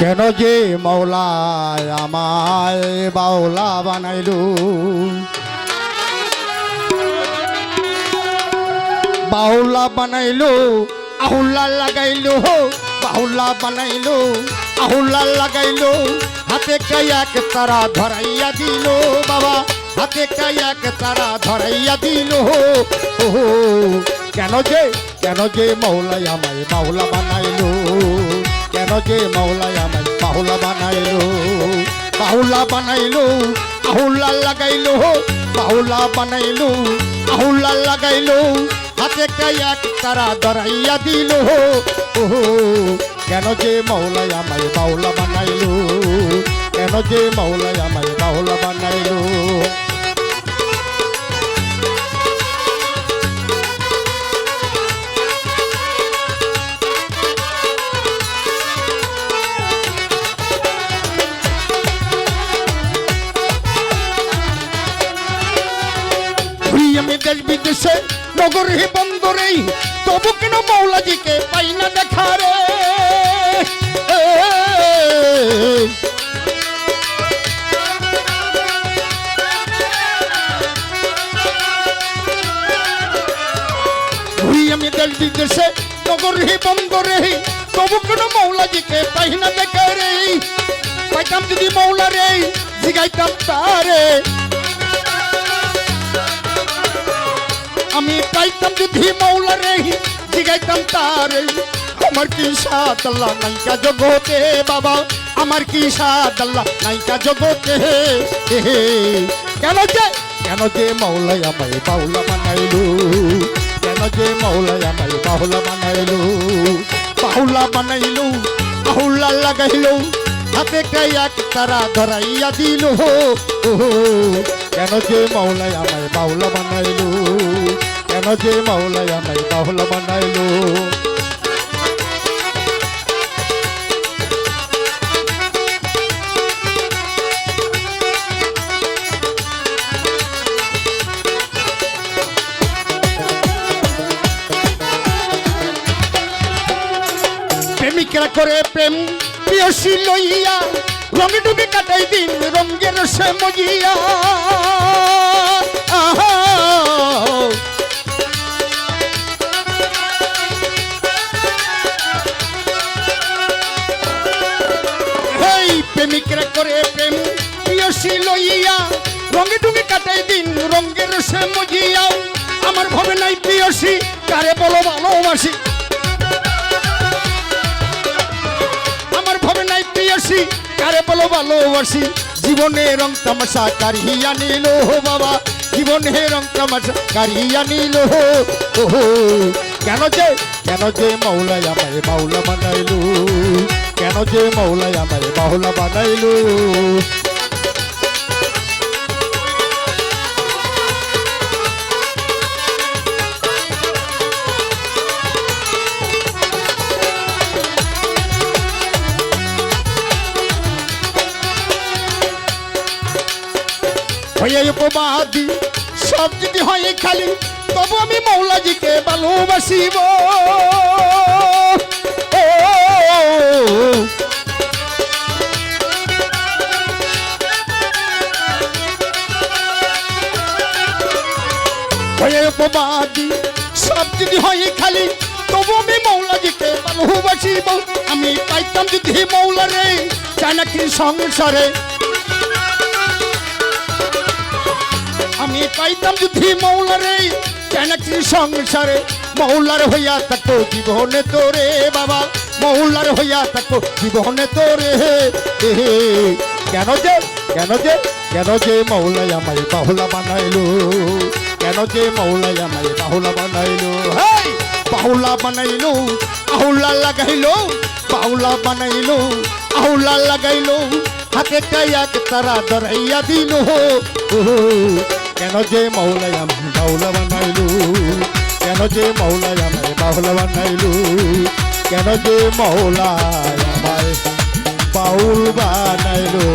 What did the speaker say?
কেন যে মৌলায় আমায় বাউলা বানাইলু? বাউলা বানাইলু, আহুল্লা লাগাইলু বাউলা বানাইলু, আহুল্লা লাগাইলু। হাতে কায়াক তারা ধরাইয়া দিল বাবা, হাতে কায়াক তারা ধরাইয়া দিল ও কেন যে কেন যে মৌলাই আমায় বাউলা বানাইলু? কেন যে মৌলাই আমায় বাহুলা বানাইলো বাহুলা বানাইলো আহুল্লা লাগাইলো বাহুলা বানাইলো আহুল্লা লাগাইলো, হাতে এক তারা ধরাইয়া দিল। ও কেন যে মৌলাই আমায় বাউলা বানাইলো, কেন যে মৌলাই আমায় বাহুলা বানাইলো। দেশ বিদেশে, নগরে বন্দরে তবু কেন মৌলাজিকে পাই না দেখা রে? আমি দেশ বিদেশে, নগরে বন্দরে তবু কেন মৌলাজিকে পাই না দেখা রে? পাইতাম যদি মৌলা রে জিগাইতাম তারে। আমি পাইতাম যদি মৌলা রে জিগাইতাম তার আমার কি সাত আল্লাহ নাইকা জগতে বাবা আমার কি সাত আল্লাহ নাইকা জগতে হে হে। কেন যে কেন যে মৌলাই আমায় বাউলা বানাইলু কেন যে মৌলাই আমায় বাউলা বানাইলু বাউলা বানাইলু বাহুল্লা লাগাইলু হাতে কায়াক তারা ধরাইয়া দিল ও কেন যে মৌলাই আমায় বাউলা বানাইলু কেন যে মৌলাই আমায় বাউলা বানাইলু। প্রেমিকরা করে প্রেম প্রিয়সী লইয়া, রঙে ডুবে কাটাই দিন, রঙের সে মজিয়া। প্রেমিকরা করে প্রেম প্রিয়সী লইয়া, রঙে ডুবে কাটাই দিন, রঙের সে মজিয়া। আমার ভাবে নাই প্রিয়সী কারে বলো ভালোবাসি? আমার ভাবে নাই প্রিয়সী কারে বলো ভালোবাসি? জীবনে রং তামাশা কারিয়া নিল হো বাবা। জীবনে রং তামাশা কারিয়া নিল হো কেন যে কেন যে মৌলাই আমায় বাউলা বানাইলু। কেন যে মৌলাই আমায় বাউলা বানাইলু? হয়ে উপবাদি সব যদি হয় খালি, তবু আমি মৌলাজিকে ভালোবাসিব। হয়ে সব যদি হয় খালি, তবু আমি মৌলাজিকে ভালোবাসিব আমি পাইতাম যদি মৌলা রে চাই নাকি সংসারে। আমি পাইতাম যদি মৌলারে কেন কি সংসারে। মৌলার হইয়া থাকো জীবনে তোরে, বাবা। মৌলার হইয়া থাকো জীবনে তোরে। হে। কেন যে কেন যে কেন যে মৌলাই আমায় বাহুলা বানাইলো। কেন যে মৌলাই আমায় বাহুলা বানাইলো হেই বাহুলা বানাইলো আহুলা লাগাইলো বাহুলা বানাইলো আহুলা লাগাইলো হাতে কায়াক তারা ধরাইয়া দিল কেন যে মৌলাই আমি বাউলা বানাইলু কেন যে মৌলাই আমায় বাউলা বানাইলু কেন যে মৌলাই আমায় বাউল বানাইলু